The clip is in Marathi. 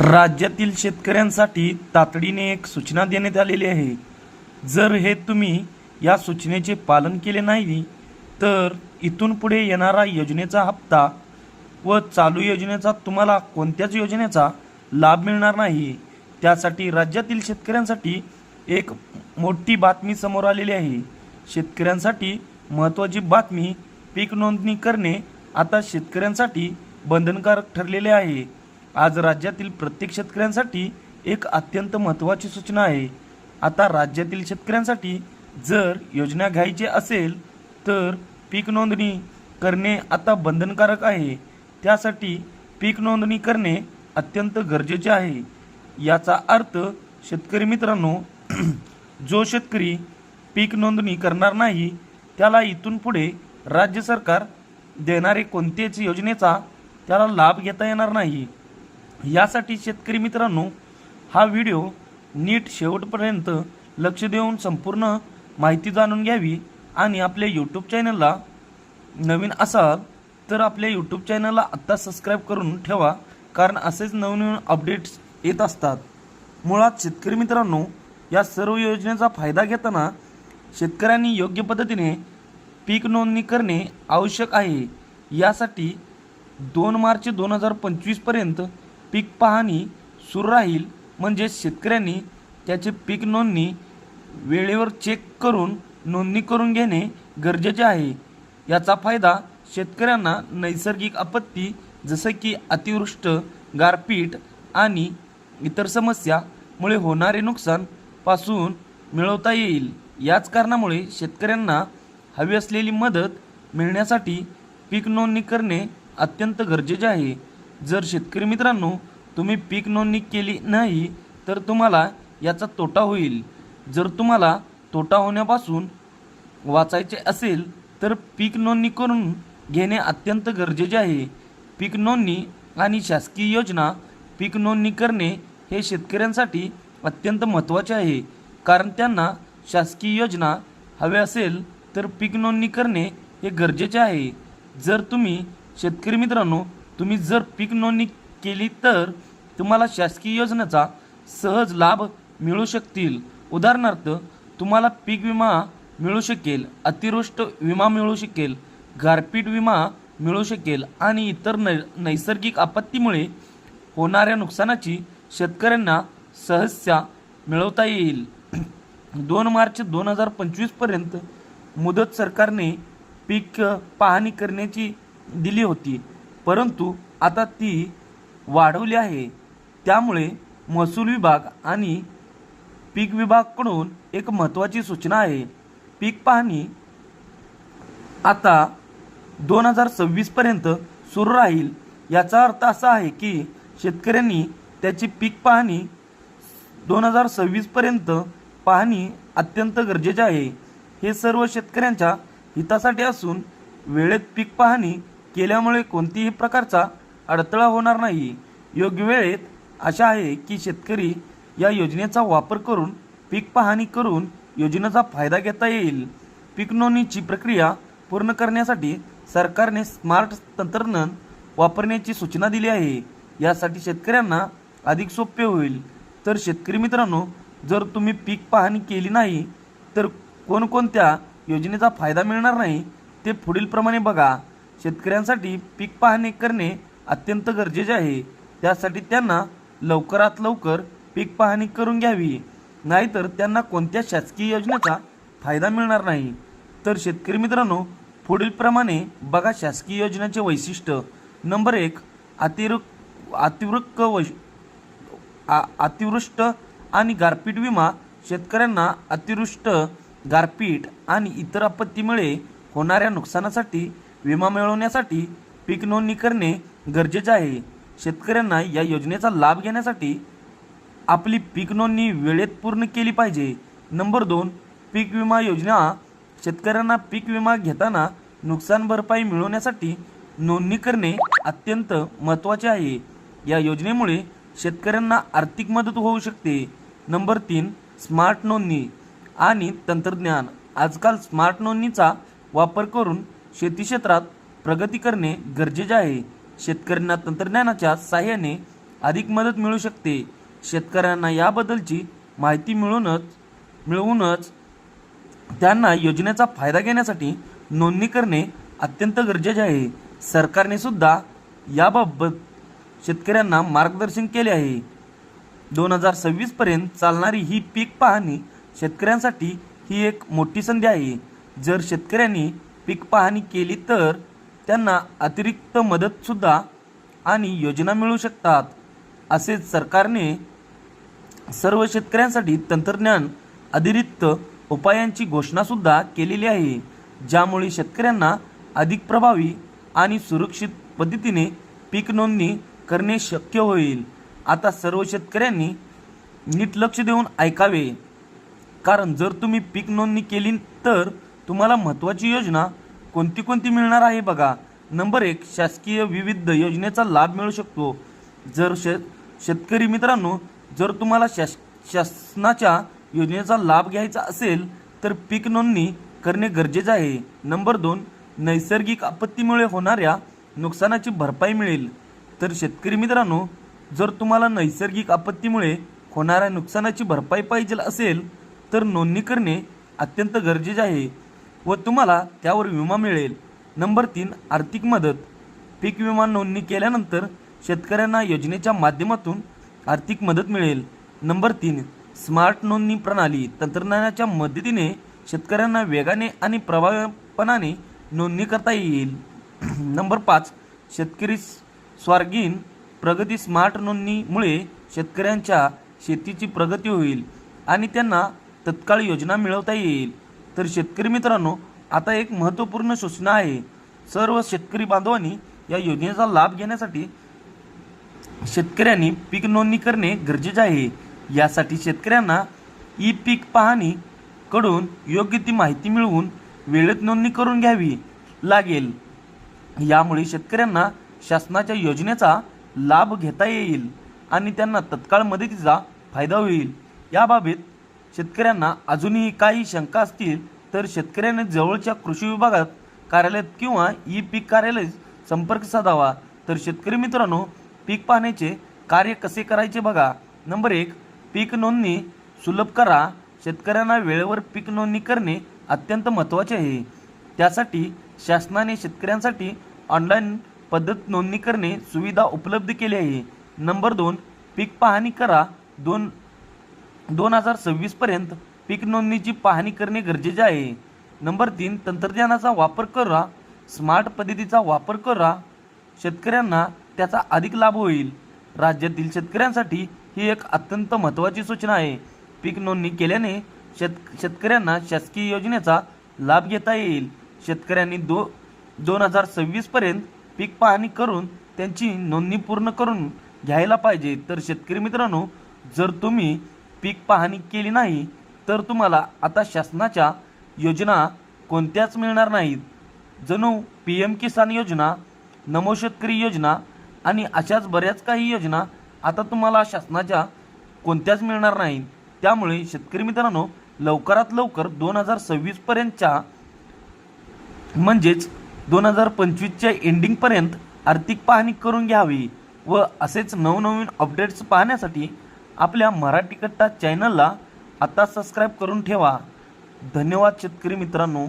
राज्यातील शेतकऱ्यांसाठी तातडीने एक सूचना देण्यात आलेली आहे. जर हे तुम्ही या सूचनेचे पालन केले नाही तर इथून पुढे येणारा योजनेचा हप्ता व चालू योजनेचा तुम्हाला कोणत्याच योजनेचा लाभ मिळणार नाही. त्यासाठी राज्यातील शेतकऱ्यांसाठी एक मोठी बातमी समोर आलेली आहे. शेतकऱ्यांसाठी महत्त्वाची बातमी पीक नोंदणी करणे आता शेतकऱ्यांसाठी बंधनकारक ठरलेले आहे. आज राज्यातील प्रत्येक शेतकऱ्यांसाठी एक अत्यंत महत्त्वाची सूचना आहे. आता राज्यातील शेतकऱ्यांसाठी जर योजना घ्यायची असेल तर पीक नोंदणी करणे आता बंधनकारक आहे. त्यासाठी पीक नोंदणी करणे अत्यंत गरजेचे आहे. याचा अर्थ शेतकरी मित्रांनो जो शेतकरी पीक नोंदणी करणार नाही त्याला इथून पुढे राज्य सरकार देणारे कोणतेच योजनेचा त्याला लाभ घेता येणार नाही. यासाठी शेतकरी मित्रांनो हा व्हिडिओ नीट शेवटपर्यंत लक्ष देऊन संपूर्ण माहिती जाणून घ्यावी आणि आपल्या यूट्यूब चॅनलला नवीन असाल तर आपल्या यूट्यूब चॅनलला आत्ता सबस्क्राईब करून ठेवा कारण असेच नवनवीन अपडेट्स येत असतात. मुळात शेतकरी मित्रांनो या सर्व योजनेचा फायदा घेताना शेतकऱ्यांनी योग्य पद्धतीने पीक नोंदणी करणे आवश्यक आहे. यासाठी दोन मार्च दोन हजार पंचवीसपर्यंत पीक पाहणी सुरू राहील. म्हणजे शेतकऱ्यांनी त्याचे पीक नोंदणी वेळेवर चेक करून नोंदणी करून घेणे गरजेचे आहे. याचा फायदा शेतकऱ्यांना नैसर्गिक आपत्ती जसं की अतिवृष्ट गारपीट आणि इतर समस्यामुळे होणारे नुकसानपासून मिळवता येईल. याच कारणामुळे शेतकऱ्यांना हवी असलेली मदत मिळण्यासाठी पीक नोंदणी करणे अत्यंत गरजेचे आहे. जर शेतकरी मित्रांनो तुम्ही पीक नोंदणी केली नाही तर तुम्हाला याचा तोटा होईल. जर तुम्हाला तोटा होण्यापासून वाचायचे असेल तर पीक नोंदणी करून घेणे अत्यंत गरजेचे आहे. पीक नोंदणी आणि शासकीय योजना पीक नोंदणी करणे हे शेतकऱ्यांसाठी अत्यंत महत्त्वाचे आहे. कारण त्यांना शासकीय योजना हवे असेल तर पीक नोंदणी करणे हे गरजेचे आहे. जर तुम्ही शेतकरी मित्रांनो तुम्ही जर पीक नोंदणी केली तर तुम्हाला शासकीय योजनेचा सहज लाभ मिळू शकतील. उदाहरणार्थ तुम्हाला पीक विमा मिळू शकेल अतिवृष्ट विमा मिळू शकेल गारपीट विमा मिळू शकेल आणि इतर नै नैसर्गिक आपत्तीमुळे होणाऱ्या नुकसानाची शेतकऱ्यांना सहजच्या मिळवता येईल. दोन मार्च दोन हजार पंचवीसपर्यंत मुदत सरकारने पीक पाहणी करण्याची दिली होती. परंतु आता ती वाढवली आहे. त्यामुळे महसूल विभाग आणि पीक विभागाकडून एक महत्त्वाची सूचना आहे. पीक पाहणी आता दोन हजार सव्वीसपर्यंत सुरू राहील. याचा अर्थ असा आहे की शेतकऱ्यांनी त्याची पीक पाहणी दोन हजार सव्वीसपर्यंत पाहणी अत्यंत गरजेचे आहे. हे सर्व शेतकऱ्यांच्या हितासाठी असून वेळेत पीक पाहणी केल्यामुळे कोणतीही प्रकारचा अडथळा होणार नाही. योग्य वेळेत आशा आहे की शेतकरी या योजनेचा वापर करून पीक पाहणी करून योजनेचा फायदा घेता येईल. पीक नोंदणीची प्रक्रिया पूर्ण करण्यासाठी सरकारने स्मार्ट तंत्रज्ञान वापरण्याची सूचना दिली आहे. यासाठी शेतकऱ्यांना अधिक सोपे होईल. तर शेतकरी मित्रांनो जर तुम्ही पीक पाहणी केली नाही तर कोणकोणत्या योजनेचा फायदा मिळणार नाही ते पुढीलप्रमाणे बघा. शेतकऱ्यांसाठी पीक पाहणी करणे अत्यंत गरजेचे आहे. त्यासाठी त्यांना लवकरात लवकर पीक पाहणी करून घ्यावी. नाहीतर त्यांना कोणत्या शासकीय योजनेचा फायदा मिळणार नाही. तर शेतकरी मित्रांनो पुढीलप्रमाणे बघा शासकीय योजनेचे वैशिष्ट्य. नंबर एक अतिवृक अतिवृक्क वै आ- अतिवृष्ट आणि गारपीट विमा शेतकऱ्यांना अतिवृष्ट गारपीट आणि इतर आपत्तीमुळे होणाऱ्या नुकसानासाठी विमा मिळवण्यासाठी पीक नोंदणी करणे गरजेचे आहे. शेतकऱ्यांना या योजनेचा लाभ घेण्यासाठी आपली पीक नोंदणी वेळेत पूर्ण केली पाहिजे. नंबर दोन पीक विमा योजना. शेतकऱ्यांना पीक विमा घेताना नुकसान भरपाई मिळवण्यासाठी नोंदणी करणे अत्यंत महत्त्वाचे आहे. या योजनेमुळे शेतकऱ्यांना आर्थिक मदत होऊ शकते. नंबर तीन स्मार्ट नोंदणी आणि तंत्रज्ञान. आजकाल स्मार्ट नोंदणीचा वापर करून शेती क्षेत्रात प्रगती करणे गरजेचे आहे. शेतकऱ्यांना तंत्रज्ञानाच्या साहाय्याने अधिक मदत मिळू शकते. शेतकऱ्यांना याबद्दलची माहिती मिळूनच मिळवूनच त्यांना योजनेचा फायदा घेण्यासाठी नोंदणी करणे अत्यंत गरजेचे आहे. सरकारने सुद्धा याबाबत शेतकऱ्यांना मार्गदर्शन केले आहे. दोन हजार सव्वीस पर्यंत चालणारी ही पीक पाहणी शेतकऱ्यांसाठी ही एक मोठी संधी आहे. जर शेतकऱ्यांनी पीक पाहणी केली तर त्यांना अतिरिक्त मदतसुद्धा आणि योजना मिळू शकतात. असेच सरकारने सर्व शेतकऱ्यांसाठी तंत्रज्ञान अतिरिक्त उपायांची घोषणासुद्धा केलेली आहे ज्यामुळे शेतकऱ्यांना अधिक प्रभावी आणि सुरक्षित पद्धतीने पीक नोंदणी करणे शक्य होईल. आता सर्व शेतकऱ्यांनी नीट लक्ष देऊन ऐकावे. कारण जर तुम्ही पीक नोंदणी केली तर तुम्हाला महत्त्वाची योजना कोणती कोणती मिळणार आहे बघा. नंबर एक शासकीय विविध योजनेचा लाभ मिळू शकतो. जर शेत शेतकरी मित्रांनो जर तुम्हाला शास शासनाच्या योजनेचा लाभ घ्यायचा असेल तर पीक नोंदणी करणे गरजेचे आहे. नंबर दोन नैसर्गिक आपत्तीमुळे होणाऱ्या नुकसानाची भरपाई मिळेल. तर शेतकरी मित्रांनो जर तुम्हाला नैसर्गिक आपत्तीमुळे होणाऱ्या नुकसानाची भरपाई पाहिजे असेल तर नोंदणी करणे अत्यंत गरजेचे आहे. व तुम्हाला त्यावर विमा मिळेल. नंबर तीन आर्थिक मदत. पीक विमा नोंदणी केल्यानंतर शेतकऱ्यांना योजनेच्या माध्यमातून आर्थिक मदत मिळेल. नंबर तीन स्मार्ट नोंदणी प्रणाली तंत्रज्ञानाच्या मदतीने शेतकऱ्यांना वेगाने आणि प्रभावीपणाने नोंदणी करता येईल. नंबर पाच शेतकरी स्वार्गीन प्रगती स्मार्ट नोंदणीमुळे शेतकऱ्यांच्या शेतीची प्रगती होईल आणि त्यांना तत्काळ योजना मिळवता येईल. तर शेतकरी मित्रांनो आता एक महत्त्वपूर्ण सूचना आहे. सर्व शेतकरी बांधवांनी या योजनेचा लाभ घेण्यासाठी शेतकऱ्यांनी पीक नोंदणी करणे गरजेचे आहे. यासाठी शेतकऱ्यांना ई पीक पाहणीकडून योग्य ती माहिती मिळवून वेळेत नोंदणी करून घ्यावी लागेल. यामुळे शेतकऱ्यांना शासनाच्या योजनेचा लाभ घेता येईल आणि त्यांना तत्काळ मदतीचा फायदा होईल. याबाबत शेतकऱ्यांना अजूनही काही शंका असतील तर शेतकऱ्यांनी जवळच्या कृषी विभागात कार्यालयात किंवा ई पीक कार्यालय संपर्क साधावा. तर शेतकरी मित्रांनो पीक पाहण्याचे कार्य कसे करायचे बघा. नंबर एक पीक नोंदणी सुलभ करा. शेतकऱ्यांना वेळेवर पीक नोंदणी करणे अत्यंत महत्त्वाचे आहे. त्यासाठी शासनाने शेतकऱ्यांसाठी ऑनलाईन पद्धत नोंदणी करणे सुविधा उपलब्ध केली आहे. नंबर दोन पीक पाहणी करा. दोन दोन हजार सव्वीसपर्यंत पीक नोंदणीची पाहणी करणे गरजेचे आहे. नंबर तीन तंत्रज्ञानाचा वापर करा स्मार्ट पद्धतीचा वापर करा. शेतकऱ्यांना त्याचा अधिक लाभ होईल. राज्यातील शेतकऱ्यांसाठी ही एक अत्यंत महत्त्वाची सूचना आहे. पीक नोंदणी केल्याने शेत शेतकऱ्यांना शासकीय योजनेचा लाभ घेता येईल. शेतकऱ्यांनी दो दोन हजार सव्वीसपर्यंत पीक पाहणी करून त्यांची नोंदणी पूर्ण करून घ्यायला पाहिजे. तर शेतकरी मित्रांनो जर तुम्ही पीक पाहणी केली नाही तर तुम्हाला आता शासनाच्या योजना कोणत्याच मिळणार नाहीत. जणू पी एम किसान योजना नमो शेतकरी योजना आणि अशाच बऱ्याच काही योजना आता तुम्हाला शासनाच्या कोणत्याच मिळणार नाहीत. त्यामुळे शेतकरी मित्रांनो लवकरात लवकर दोन हजार सव्वीसपर्यंतच्या म्हणजेच दोन हजार पंचवीसच्या एंडिंगपर्यंत आर्थिक पाहणी करून घ्यावी व असेच नवनवीन अपडेट्स पाहण्यासाठी आपल्या मराठी कट्टा चॅनलला आता सबस्क्राईब करून ठेवा. धन्यवाद शेतकरी मित्रांनो.